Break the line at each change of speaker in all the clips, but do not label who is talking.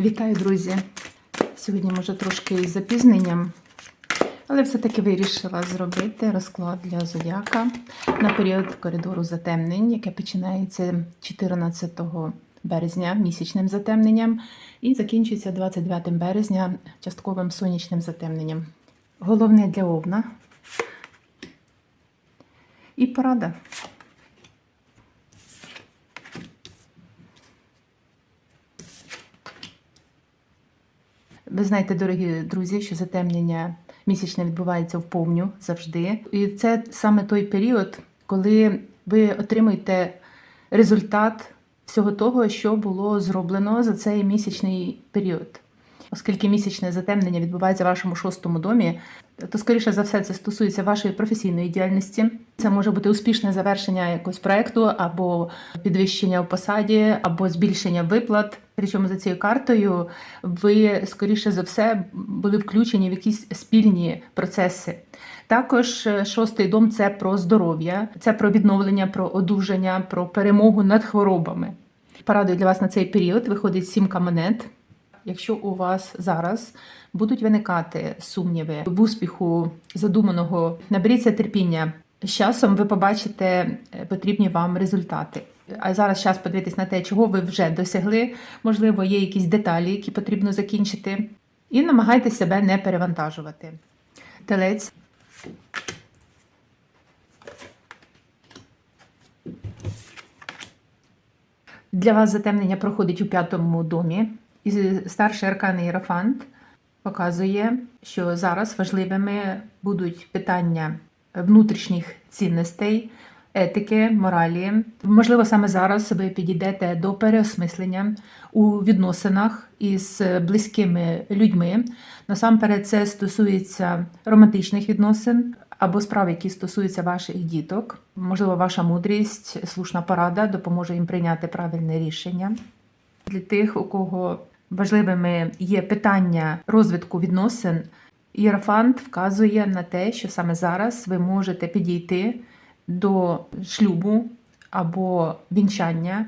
Вітаю, друзі! Сьогодні, може, трошки із запізненням, але все-таки вирішила зробити розклад для зодіака на період коридору затемнень, яке починається 14 березня місячним затемненням і закінчується 29 березня частковим сонячним затемненням. Головне для овна і порада. Ви знаєте, дорогі друзі, що затемнення місячне відбувається в повню завжди. І це саме той період, коли ви отримуєте результат всього того, що було зроблено за цей місячний період. Оскільки місячне затемнення відбувається в вашому шостому домі, то скоріше за все це стосується вашої професійної діяльності. Це може бути успішне завершення якогось проекту, або підвищення в посаді, або збільшення виплат. Причому за цією картою ви скоріше за все були включені в якісь спільні процеси. Також е, шостий дом це про здоров'я, це про відновлення, про одужання, про перемогу над хворобами. Порадою для вас на цей період виходить сімка монет. Якщо у вас зараз будуть виникати сумніви в успіху задуманого, наберіться терпіння. З часом ви побачите е, потрібні вам результати. А зараз час подивитись на те, чого ви вже досягли. Можливо, є якісь деталі, які потрібно закінчити. І намагайтеся себе не перевантажувати. Телець. Для вас затемнення проходить у п'ятому домі. І старший аркан Єрофант показує, що зараз важливими будуть питання внутрішніх цінностей, етики, моралі. Можливо, саме зараз ви підійдете до переосмислення у відносинах із близькими людьми. Насамперед, це стосується романтичних відносин або справ, які стосуються ваших діток. Можливо, ваша мудрість, слушна порада допоможе їм прийняти правильне рішення. Для тих, у кого важливими є питання розвитку відносин, Єрофант вказує на те, що саме зараз ви можете підійти до шлюбу або вінчання.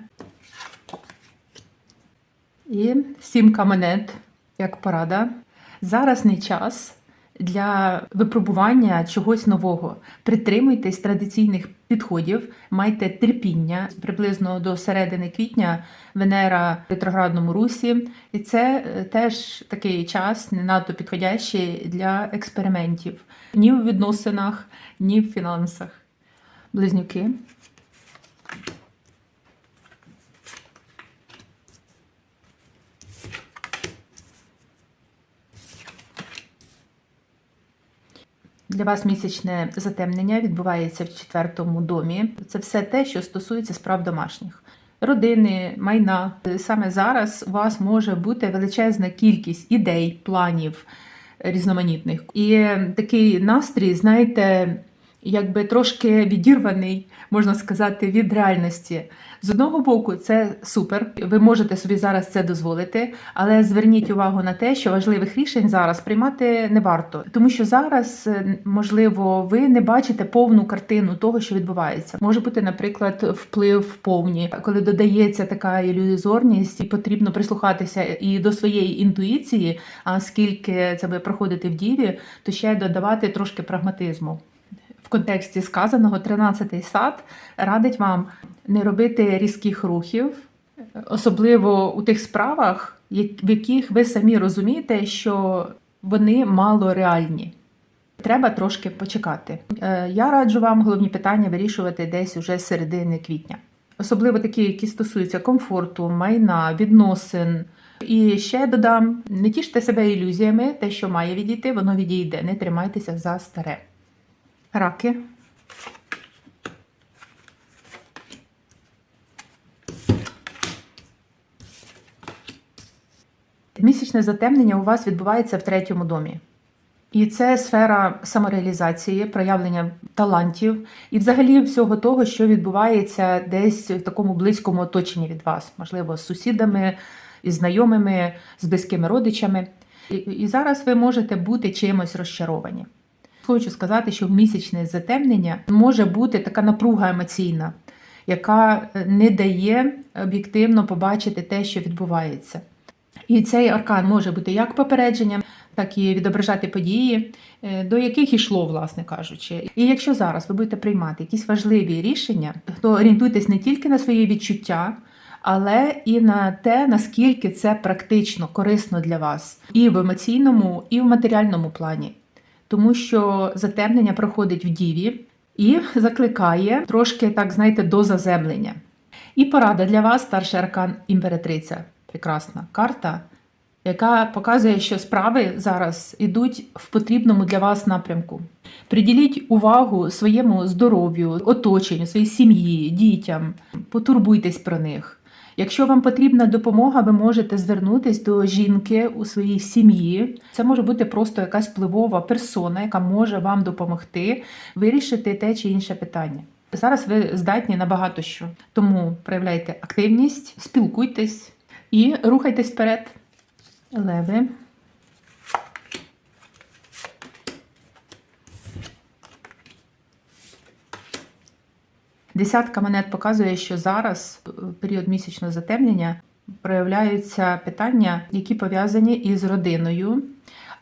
І сімка монет, як порада. Зараз не час для випробування чогось нового. Притримуйтесь традиційних підходів, майте терпіння приблизно до середини квітня Венера в ретроградному русі, і це е, теж такий час не надто підходящий для експериментів ні в відносинах, ні в фінансах. Близнюки. Для вас місячне затемнення відбувається в четвертому домі. Це все те, що стосується справ домашніх. Родини, майна. Саме зараз у вас може бути величезна кількість ідей, планів різноманітних. І такий настрій, знаєте, якби трошки відірваний, можна сказати, від реальності. З одного боку, це супер. Ви можете собі зараз це дозволити, але зверніть увагу на те, що важливих рішень зараз приймати не варто, тому що зараз, е, можливо, ви не бачите повну картину того, що відбувається. Може бути, наприклад, вплив повні, коли додається така ілюзорність, і потрібно прислухатися і до своєї інтуїції. А скільки це буде проходити в діві, то ще додавати трошки прагматизму. Контексті сказаного 13-й сад радить вам не робити різких рухів, особливо у тих справах, в яких ви самі розумієте, що вони мало реальні. Треба трошки почекати. Е, Я раджу вам головні питання вирішувати десь уже з середини квітня. Особливо такі, які стосуються комфорту, майна, відносин. І ще додам: не тіште себе ілюзіями, те, що має відійти, воно відійде. Не тримайтеся за старе. Раки. Місячне затемнення у вас відбувається в третьому домі. І це сфера самореалізації, проявлення талантів і, взагалі, всього того, що відбувається десь в такому близькому оточенні від вас, можливо, з сусідами, із знайомими, з близькими родичами. І, і зараз ви можете бути чимось розчаровані. Хочу сказати, що місячне затемнення може бути така напруга емоційна, яка не дає об'єктивно побачити те, що відбувається. І цей аркан може бути як попередженням, так і відображати події, е, до яких йшло, власне кажучи. І якщо зараз ви будете приймати якісь важливі рішення, то орієнтуйтесь не тільки на свої відчуття, але і на те, наскільки це практично корисно для вас і в емоційному, і в матеріальному плані. Тому що затемнення проходить в діві і закликає трошки, так знаєте, до заземлення. І порада для вас, старший аркан імператриця. Прекрасна карта, яка показує, що справи зараз йдуть в потрібному для вас напрямку. Приділіть увагу своєму здоров'ю, оточенню, своїй сім'ї, дітям, потурбуйтесь про них. Якщо вам потрібна допомога, ви можете звернутися до жінки у своїй сім'ї. Це може бути просто якась впливова персона, яка може вам допомогти вирішити те чи інше питання. Зараз ви здатні на багато що, тому проявляйте активність, спілкуйтесь і рухайтесь вперед. Леви. Десятка монет показує, що зараз, в період місячного затемнення, проявляються питання, які пов'язані із родиною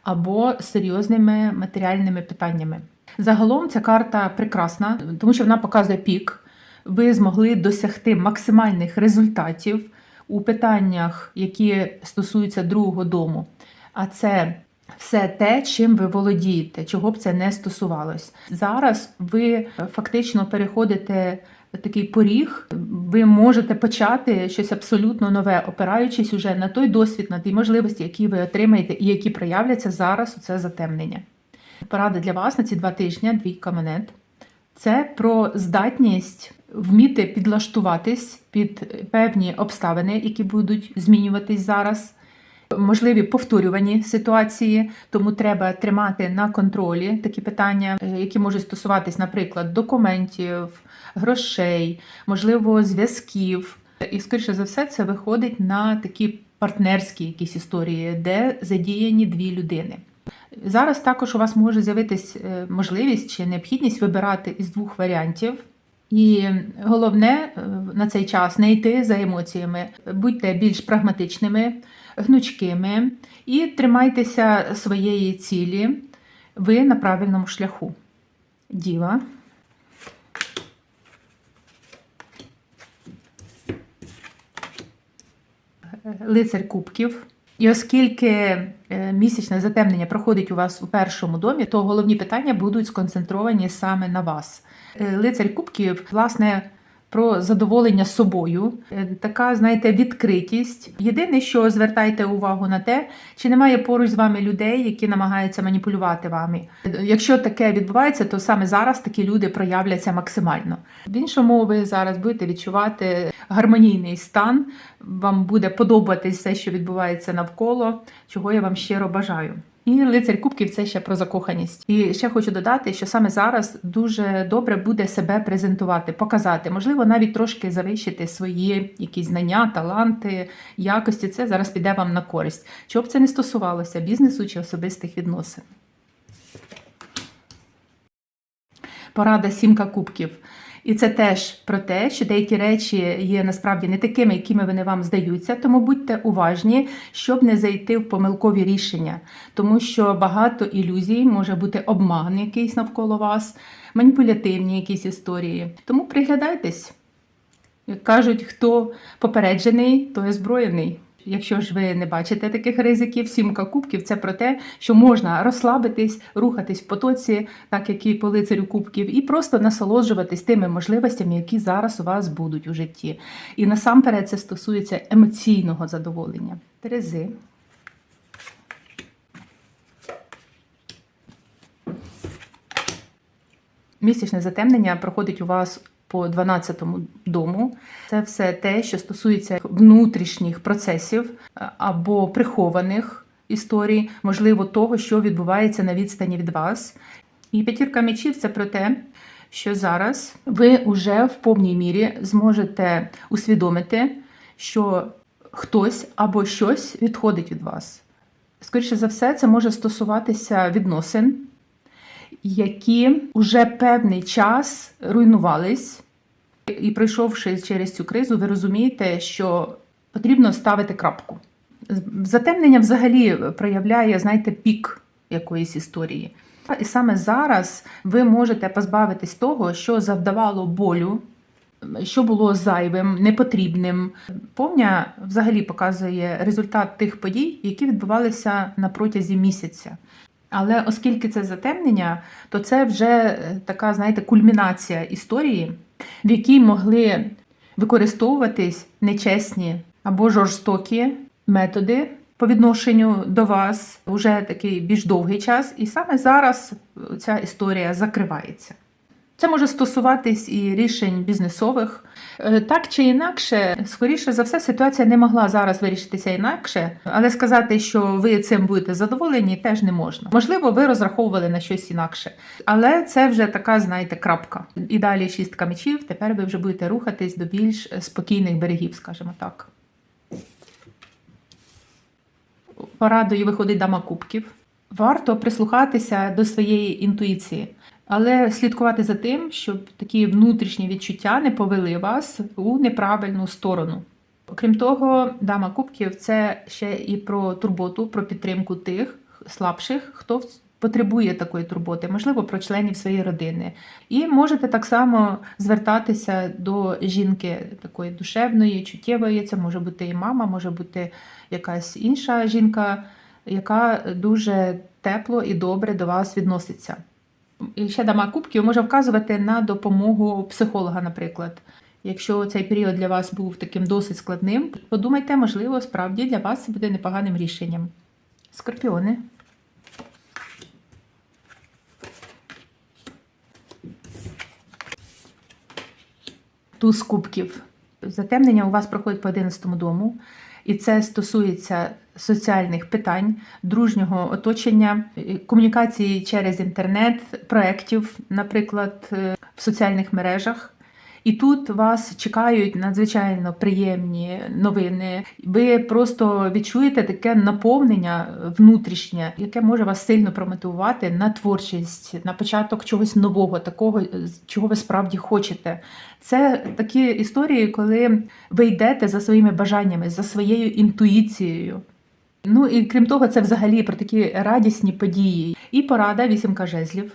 або серйозними матеріальними питаннями. Загалом ця карта прекрасна, тому що вона показує пік. Ви змогли досягти максимальних результатів у питаннях, які стосуються другого дому. А це все те, чим ви володієте, чого б це не стосувалось. Зараз ви фактично переходите такий поріг, ви можете почати щось абсолютно нове, опираючись уже на той досвід, на ті можливості, які ви отримаєте і які проявляться зараз у це затемнення. Порада для вас на ці два тижні, двійка монет. Це про здатність вміти підлаштуватись під певні обставини, які будуть змінюватись зараз. Можливі повторювані ситуації, тому треба тримати на контролі такі питання, е, які можуть стосуватись, наприклад, документів, грошей, можливо, зв'язків. І, скоріше за все, це виходить на такі партнерські якісь історії, де задіяні дві людини. Зараз також у вас може з'явитись е, можливість чи необхідність вибирати із двох варіантів. І головне е, на цей час не йти за емоціями, будьте більш прагматичними, гнучкими і тримайтеся своєї цілі. Ви на правильному шляху. Діва. Лицар кубків. І оскільки е, місячне затемнення проходить у вас у першому домі, то головні питання будуть сконцентровані саме на вас. Лицарь Кубків, власне, про задоволення собою, Е, така, знаєте, відкритість. Єдине, що звертайте увагу на те, чи немає поруч з вами людей, які намагаються маніпулювати вами. Е, Якщо таке відбувається, то саме зараз такі люди проявляться максимально. В іншому, ви зараз будете відчувати гармонійний стан, вам буде подобатись все, що відбувається навколо, чого я вам щиро бажаю. І лицар кубків це ще про закоханість. І ще хочу додати, що саме зараз дуже добре буде себе презентувати, показати, можливо, навіть трошки завищити свої якісь знання, таланти, якості. Це зараз піде вам на користь. Чого б це не стосувалося бізнесу чи особистих відносин. Порада сімка кубків. І це теж про те, що деякі речі є насправді не такими, якими вони вам здаються. Тому будьте уважні, щоб не зайти в помилкові рішення, тому що багато ілюзій може бути обман якийсь навколо вас, маніпулятивні якісь історії. Тому приглядайтесь. Як кажуть, хто попереджений, той озброєний. Якщо ж ви не бачите таких ризиків, сімка кубків це про те, що можна розслабитись, рухатись в потоці, так як і по лицарю кубків, і просто насолоджуватись тими можливостями, які зараз у вас будуть у житті. І насамперед це стосується емоційного задоволення. Терези. Місячне затемнення проходить у вас по 12-му дому. Це все те, що стосується внутрішніх процесів е, або прихованих історій, можливо, того, що відбувається на відстані від вас. І п'ятірка мечів це про те, що зараз ви вже в повній мірі зможете усвідомити, що хтось або щось відходить від вас. Скоріше за все, це може стосуватися відносин, які вже певний час руйнувались. І пройшовши через цю кризу, ви розумієте, що потрібно ставити крапку. Затемнення взагалі проявляє, знаєте, пік якоїсь історії. І саме зараз ви можете позбавитись того, що завдавало болю, що було зайвим, непотрібним. Повня взагалі показує результат тих подій, які відбувалися на протязі місяця. Але оскільки це затемнення, то це вже е, така, знаєте, кульмінація історії, в якій могли використовуватись нечесні або жорстокі методи по відношенню до вас вже такий більш довгий час, і саме зараз ця історія закривається. Це може стосуватись і рішень бізнесових. Е, Так чи інакше, скоріше за все, ситуація не могла зараз вирішитися інакше, але сказати, що ви цим будете задоволені, теж не можна. Можливо, ви розраховували на щось інакше, але це вже така, знаєте, крапка. І далі шістка мечів. Тепер ви вже будете рухатись до більш спокійних берегів, скажімо так. Порадою виходить дама кубків. Варто прислухатися до своєї інтуїції, але слідкувати за тим, щоб такі внутрішні відчуття не повели вас у неправильну сторону. Окрім того, дама кубків це ще і про турботу, про підтримку тих слабших, хто потребує такої турботи, можливо, про членів своєї родини. І можете так само звертатися до жінки такої душевної, чуттєвої. Це може бути і мама, може бути якась інша жінка, яка дуже тепло і добре до вас відноситься. Ще дама кубків може вказувати на допомогу психолога, наприклад. Якщо цей період для вас був таким досить складним, подумайте, можливо, справді для вас це буде непоганим рішенням. Скорпіони. Туз кубків. Затемнення у вас проходить по 11 дому, і це стосується соціальних питань, дружнього оточення, е, комунікації через інтернет, проєктів, наприклад, е, в соціальних мережах. І тут вас чекають надзвичайно приємні новини. Ви просто відчуєте таке наповнення внутрішнє, яке може вас сильно промотивувати на творчість, на початок чогось нового, такого, чого ви справді хочете. Це такі історії, коли ви йдете за своїми бажаннями, за своєю інтуїцією. Ну і крім того, це взагалі про такі радісні події. І порада вісімка жезлів.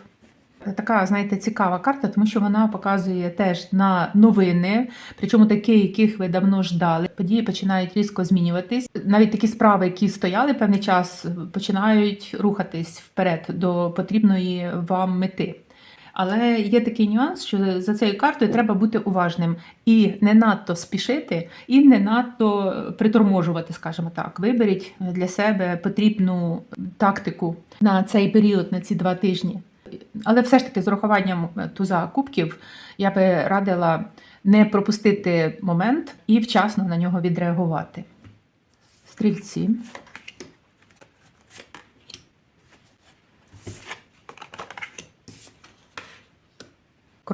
Така, знаєте, цікава карта, тому що вона показує теж на новини, причому такі, яких ви давно ждали. Події починають різко змінюватись. Навіть такі справи, які стояли певний час, починають рухатись вперед до потрібної вам мети. Але є такий нюанс, що за цією картою треба бути уважним і не надто спішити, і не надто приторможувати, скажімо так. Виберіть для себе потрібну тактику на цей період, на ці два тижні. Але все ж таки, з урахуванням туза кубків, я би радила не пропустити момент і вчасно на нього відреагувати. Стрільці.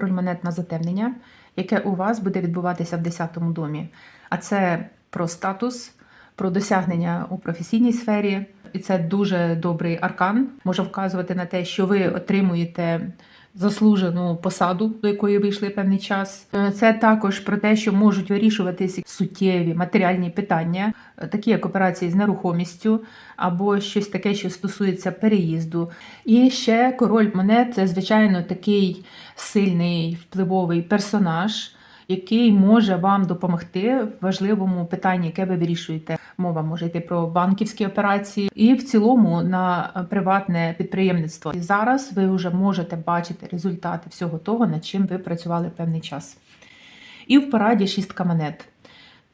Король затемнення, яке у вас буде відбуватися в 10-му домі. А це про статус, про досягнення у професійній сфері. І це дуже добрий аркан. Може вказувати на те, що ви отримуєте заслужену посаду, до якої вийшли певний час. Е, Це також про те, що можуть вирішуватися суттєві матеріальні питання, е, такі як операції з нерухомістю, або щось таке, що стосується переїзду. І ще король монет це, звичайно, такий сильний впливовий персонаж. Який може вам допомогти в важливому питанні, яке ви вирішуєте. Мова може йти про банківські операції і в цілому на приватне підприємництво. І зараз ви вже можете бачити результати всього того, над чим ви працювали певний час. І в параді шістка монет.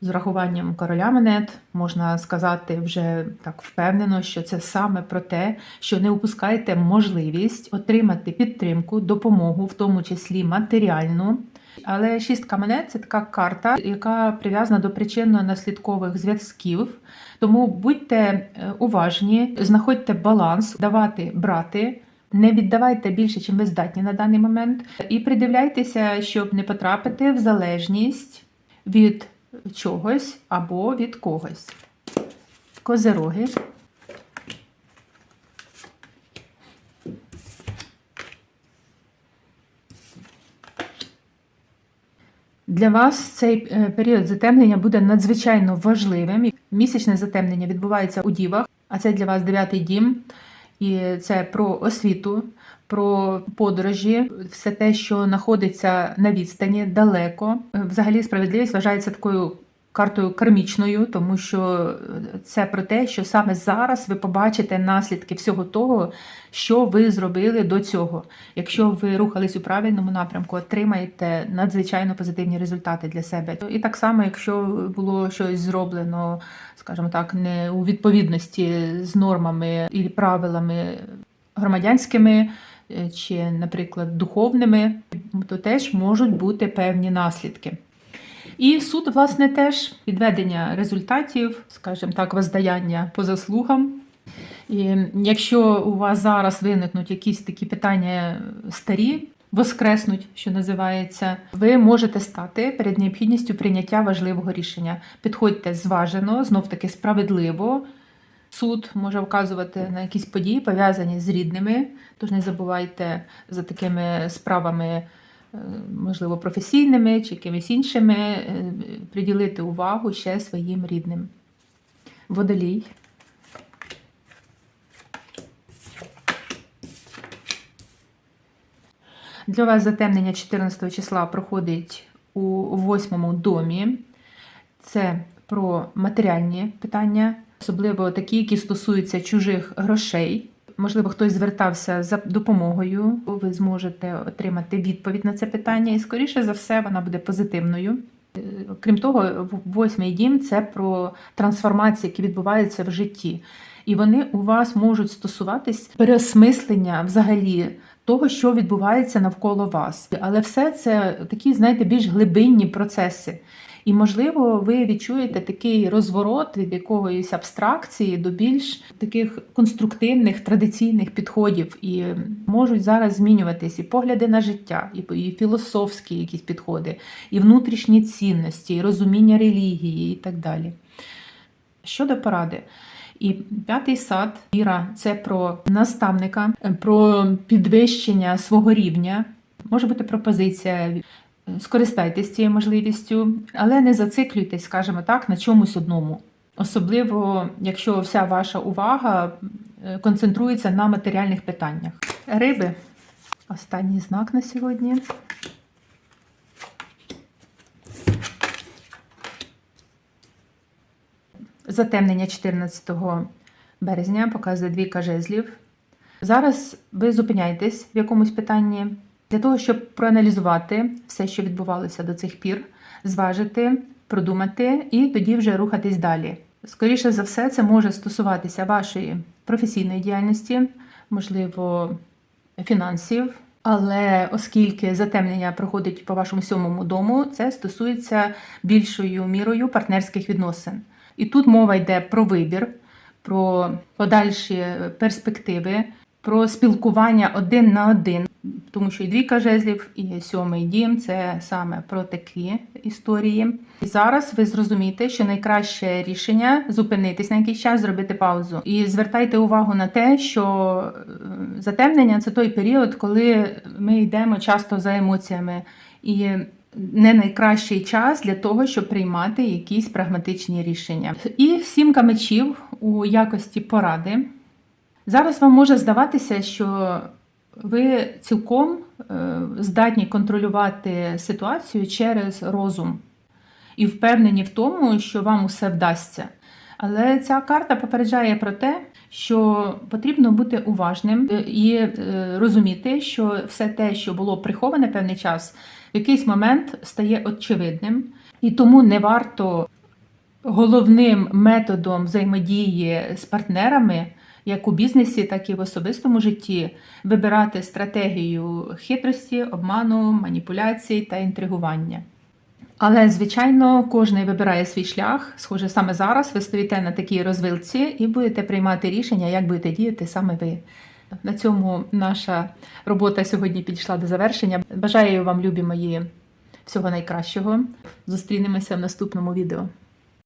З урахуванням короля монет можна сказати вже так впевнено, що це саме про те, що не упускайте можливість отримати підтримку, допомогу, в тому числі матеріальну. Але шістка монет це така карта, яка прив'язана до причинно-наслідкових зв'язків. Тому будьте е, уважні, знаходьте баланс, давати, брати. Не віддавайте більше, чим ви здатні на даний момент, і придивляйтеся, щоб не потрапити в залежність від чогось або від когось. Козероги. Для вас цей е, період затемнення буде надзвичайно важливим. Місячне затемнення відбувається у дівах, а це для вас дев'ятий дім, і це про освіту, про подорожі, все те, що знаходиться на відстані далеко. Взагалі, справедливість вважається такою картою кармічною, тому що це про те, що саме зараз ви побачите наслідки всього того, що ви зробили до цього. Якщо ви рухались у правильному напрямку, отримаєте надзвичайно позитивні результати для себе. І так само, якщо було щось зроблено, скажімо так, не у відповідності з нормами і правилами громадянськими. е, Чи, наприклад, духовними, то теж можуть бути певні наслідки. І суд, власне, теж підведення результатів, скажімо так, воздаяння по заслугам. І якщо у вас зараз виникнуть якісь такі питання старі, воскреснуть, що називається, ви можете стати перед необхідністю прийняття важливого рішення. Підходьте зважено, знов таки справедливо. Суд може вказувати на якісь події, пов'язані з рідними, тож не забувайте за такими справами можливо, професійними чи якимись іншими, е, приділити увагу ще своїм рідним. Водолій. Для вас затемнення 14 числа проходить у восьмому домі. Це про матеріальні питання, особливо такі, які стосуються чужих грошей. Можливо, хтось звертався за допомогою. Ви зможете отримати відповідь на це питання, і скоріше за все вона буде позитивною. Е, Крім того, восьмий дім це про трансформації, які відбуваються в житті. І вони у вас можуть стосуватись переосмислення взагалі того, що відбувається навколо вас. Але все це такі, знаєте, більш глибинні процеси. І, можливо, ви відчуєте такий розворот від якоїсь абстракції до більш таких конструктивних традиційних підходів, і можуть зараз змінюватись і погляди на життя, і, філософські якісь підходи, і внутрішні цінності, і розуміння релігії, і так далі. Щодо поради. І п'ятий сад віра це про наставника, про підвищення свого рівня. Може бути пропозиція. Скористайтесь цією можливістю, але не зациклюйтесь, скажімо так, на чомусь одному. Особливо, якщо вся ваша увага е, концентрується на матеріальних питаннях. Риби. Останній знак на сьогодні. Затемнення 14 березня показує двійка жезлів. Зараз ви зупиняєтесь в якомусь питанні для того, щоб проаналізувати все, що відбувалося до цих пір, зважити, продумати і тоді вже рухатись далі. Скоріше за все, це може стосуватися вашої професійної діяльності, можливо, фінансів. Але оскільки затемнення проходить по вашому сьомому дому, це стосується більшою мірою партнерських відносин. І тут мова йде про вибір, про подальші перспективи, про спілкування один на один, тому що і двійка жезлів, і сьомий дім це саме про такі історії. І зараз ви зрозумієте, що найкраще рішення зупинитись на якийсь час, зробити паузу. І звертайте увагу на те, що е, затемнення це той період, коли ми йдемо часто за емоціями. І не найкращий час для того, щоб приймати якісь прагматичні рішення. І сімка мечів у якості поради. Зараз вам може здаватися, що ви цілком е, здатні контролювати ситуацію через розум і впевнені в тому, що вам усе вдасться. Але ця карта попереджає про те, що потрібно бути уважним і е, розуміти, що все те, що було приховане певний час, в якийсь момент стає очевидним, і тому не варто головним методом взаємодії з партнерами, як у бізнесі, так і в особистому житті, вибирати стратегію хитрості, обману, маніпуляцій та інтригування. Але, звичайно, кожен вибирає свій шлях. Схоже, саме зараз ви стоїте на такій розвилці і будете приймати рішення, як будете діяти саме ви. На цьому наша робота сьогодні підійшла до завершення. Бажаю вам, любі мої, всього найкращого. Зустрінемося в наступному відео.